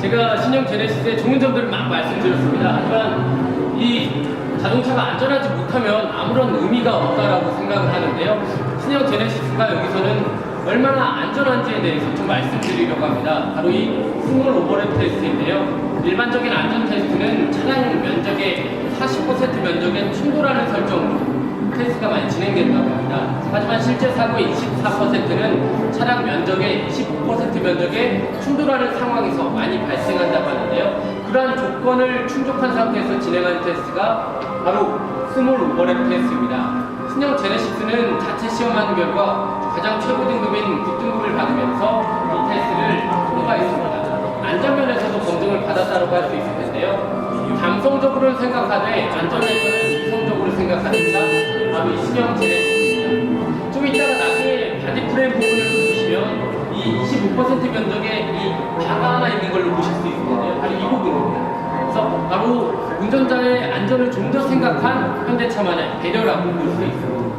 제가 신형 제네시스의 좋은 점들을 막 말씀드렸습니다. 하지만 이 자동차가 안전하지 못하면 아무런 의미가 없다라고 생각을 하는데요. 신형 제네시스가 여기서는 얼마나 안전한지에 대해서 좀 말씀드리려고 합니다. 바로 이 스몰 오버랩 테스트인데요. 일반적인 안전 테스트는 차량 면적의 40% 면적에 충돌하는 설정으로 테스트가 많이 진행된다고 합니다. 하지만 실제 사고의 24%는 차량 면적의 25% 면적에 충돌하는 상황에서 많이 발생한다고 하는데요. 그러한 조건을 충족한 상태에서 진행하는 테스트가 바로 스몰 오버랩 테스트입니다. 신형 제네시스는 자체 시험하는 결과 가장 최고 등급인 9등급을 받으면서 이 테스트를 통과했습니다. 안전면에서도 검증을 받았다고 할 수 있을 텐데요. 감성적으로는 생각하되 안전에서는 이성적으로 생각하는 차 바로 이 신형 이따가 프레임 부분을 보시면 이 25% 면적에 이 바가 하나 있는 걸로 보실 수 텐데요. 바로 이 부분입니다. 그래서 바로 운전자의 안전을 좀 더 생각한 현대차만의 배려라고 볼 수 있습니다.